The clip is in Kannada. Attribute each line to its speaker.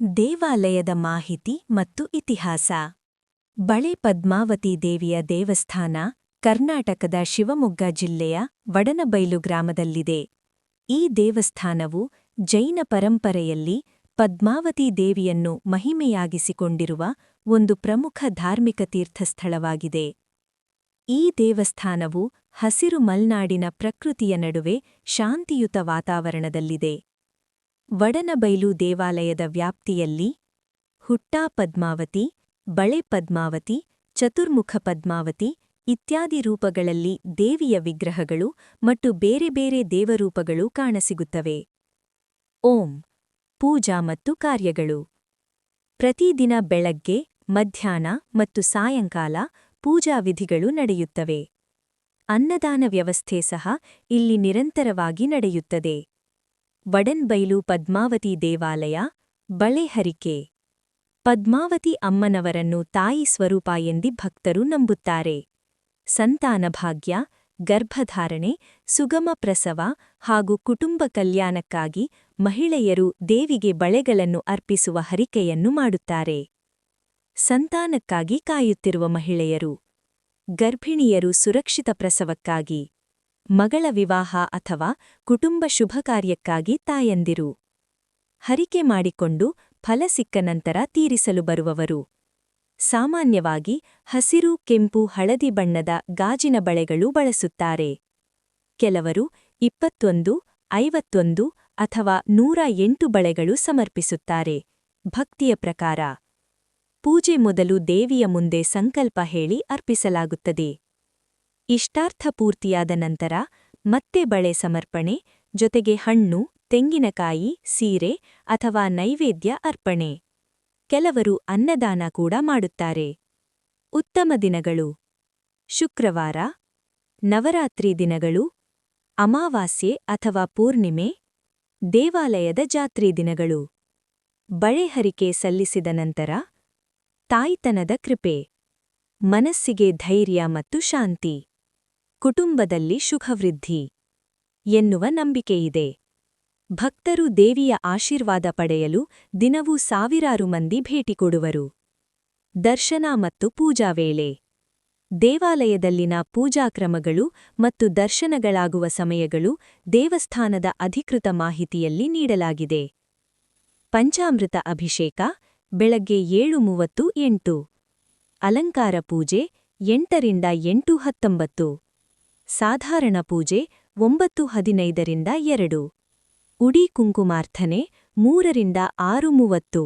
Speaker 1: ದೇವಾಲಯದ ಮಾಹಿತಿ ಮತ್ತು ಇತಿಹಾಸ. ಬಳೆ ಪದ್ಮಾವತಿ ದೇವಿಯ ದೇವಸ್ಥಾನ ಕರ್ನಾಟಕದ ಶಿವಮೊಗ್ಗ ಜಿಲ್ಲೆಯ ವಡನಬೈಲು ಗ್ರಾಮದಲ್ಲಿದೆ. ಈ ದೇವಸ್ಥಾನವು ಜೈನ ಪರಂಪರೆಯಲ್ಲಿ ಪದ್ಮಾವತಿ ದೇವಿಯನ್ನು ಮಹಿಮೆಯಾಗಿಸಿಕೊಂಡಿರುವ ಒಂದು ಪ್ರಮುಖ ಧಾರ್ಮಿಕ ತೀರ್ಥಸ್ಥಳವಾಗಿದೆ. ಈ ದೇವಸ್ಥಾನವು ಹಸಿರು ಮಲ್ನಾಡಿನ ಪ್ರಕೃತಿಯ ನಡುವೆ ಶಾಂತಿಯುತ ವಾತಾವರಣದಲ್ಲಿದೆ. ವಡನಬೈಲು ದೇವಾಲಯದ ವ್ಯಾಪ್ತಿಯಲ್ಲಿ ಹುಟ್ಟಾ ಪದ್ಮಾವತಿ, ಬಳೆ ಪದ್ಮಾವತಿ, ಚತುರ್ಮುಖ ಪದ್ಮಾವತಿ ಇತ್ಯಾದಿ ರೂಪಗಳಲ್ಲಿ ದೇವಿಯ ವಿಗ್ರಹಗಳು ಮತ್ತು ಬೇರೆ ಬೇರೆ ದೇವರೂಪಗಳು ಕಾಣಸಿಗುತ್ತವೆ. ಓಂ, ಪೂಜಾ ಮತ್ತು ಕಾರ್ಯಗಳು. ಪ್ರತಿದಿನ ಬೆಳಗ್ಗೆ, ಮಧ್ಯಾಹ್ನ ಮತ್ತು ಸಾಯಂಕಾಲ ಪೂಜಾ ವಿಧಿಗಳು ನಡೆಯುತ್ತವೆ. ಅನ್ನದಾನ ವ್ಯವಸ್ಥೆ ಸಹ ಇಲ್ಲಿ ನಿರಂತರವಾಗಿ ನಡೆಯುತ್ತದೆ. ವಡನ್ಬೈಲು ಪದ್ಮಾವತಿ ದೇವಾಲಯ ಬಳೆಹರಿಕೆ ಪದ್ಮಾವತಿ ಅಮ್ಮನವರನ್ನು ತಾಯಿ ಸ್ವರೂಪ ಎಂದಿ ಭಕ್ತರು ನಂಬುತ್ತಾರೆ. ಸಂತಾನಭಾಗ್ಯ ಗರ್ಭಧಾರಣೆ, ಸುಗಮ ಪ್ರಸವ ಹಾಗೂ ಕುಟುಂಬ ಕಲ್ಯಾಣಕ್ಕಾಗಿ ಮಹಿಳೆಯರು ದೇವಿಗೆ ಬಳೆಗಳನ್ನು ಅರ್ಪಿಸುವ ಹರಿಕೆಯನ್ನು ಮಾಡುತ್ತಾರೆ. ಸಂತಾನಕ್ಕಾಗಿ ಕಾಯುತ್ತಿರುವ ಮಹಿಳೆಯರು, ಗರ್ಭಿಣಿಯರು ಸುರಕ್ಷಿತ ಪ್ರಸವಕ್ಕಾಗಿ. ಮಗಳ ವಿವಾಹ ಅಥವಾ ಕುಟುಂಬ ಶುಭ ಕಾರ್ಯಕ್ಕಾಗಿ ತಾಯಂದಿರು. ಹರಿಕೆ ಮಾಡಿಕೊಂಡು ಫಲ ಸಿಕ್ಕ ನಂತರ ತೀರಿಸಲು ಬರುವವರು. ಸಾಮಾನ್ಯವಾಗಿ ಹಸಿರು, ಕೆಂಪು, ಹಳದಿ ಬಣ್ಣದ ಗಾಜಿನ ಬಳೆಗಳು ಬಳಸುತ್ತಾರೆ. ಕೆಲವರು ಇಪ್ಪತ್ತೊಂದು, ಐವತ್ತೊಂದು ಅಥವಾ ನೂರ ಎಂಟು ಬಳೆಗಳು ಸಮರ್ಪಿಸುತ್ತಾರೆ. ಭಕ್ತಿಯ ಪ್ರಕಾರ. ಪೂಜೆ ಮೊದಲು ದೇವಿಯ ಮುಂದೆ ಸಂಕಲ್ಪ ಹೇಳಿ ಅರ್ಪಿಸಲಾಗುತ್ತದೆ. ಇಷ್ಟಾರ್ಥ ಪೂರ್ತಿಯಾದ ನಂತರ ಮತ್ತೆ ಬಳೆ ಸಮರ್ಪಣೆ, ಜೊತೆಗೆ ಹಣ್ಣು, ತೆಂಗಿನಕಾಯಿ, ಸೀರೆ ಅಥವಾ ನೈವೇದ್ಯ ಅರ್ಪಣೆ. ಕೆಲವರು ಅನ್ನದಾನ ಕೂಡ ಮಾಡುತ್ತಾರೆ. ಉತ್ತಮ ದಿನಗಳು. ಶುಕ್ರವಾರ, ನವರಾತ್ರಿ ದಿನಗಳು, ಅಮಾವಾಸ್ಯೆ ಅಥವಾ ಪೂರ್ಣಿಮೆ, ದೇವಾಲಯದ ಜಾತ್ರಿ ದಿನಗಳು. ಬಳೆಹರಿಕೆ ಸಲ್ಲಿಸಿದ ನಂತರ ತಾಯ್ತನದ ಕೃಪೆ, ಮನಸ್ಸಿಗೆ ಧೈರ್ಯ ಮತ್ತು ಶಾಂತಿ. ಕುಟುಂಬದಲ್ಲಿ ಸುಖವೃದ್ಧಿ ಎನ್ನುವ ನಂಬಿಕೆಯಿದೆ. ಭಕ್ತರು ದೇವಿಯ ಆಶೀರ್ವಾದ ಪಡೆಯಲು ದಿನವೂ ಸಾವಿರಾರು ಮಂದಿ ಭೇಟಿ ಕೊಡುವರು. ದರ್ಶನ ಮತ್ತು ಪೂಜಾ ವೇಳೆ ದೇವಾಲಯದಲ್ಲಿನ ಪೂಜಾಕ್ರಮಗಳು ಮತ್ತು ದರ್ಶನಗಳಾಗುವ ಸಮಯಗಳು ದೇವಸ್ಥಾನದ ಅಧಿಕೃತ ಮಾಹಿತಿಯಲ್ಲಿ ನೀಡಲಾಗಿದೆ. ಪಂಚಾಮೃತ ಅಭಿಷೇಕ ಬೆಳಗ್ಗೆ ಏಳು ಮೂವತ್ತು ಎಂಟು. ಅಲಂಕಾರ ಪೂಜೆ ಎಂಟರಿಂದ ಎಂಟು ಹತ್ತೊಂಬತ್ತು. ಸಾಧಾರಣ ಪೂಜೆ ಒಂಬತ್ತು ಹದಿನೈದರಿಂದ ಎರಡು. ಉಡಿ ಕುಂಕುಮಾರ್ಥನೆ ಮೂರರಿಂದ ಆರು ಮೂವತ್ತು.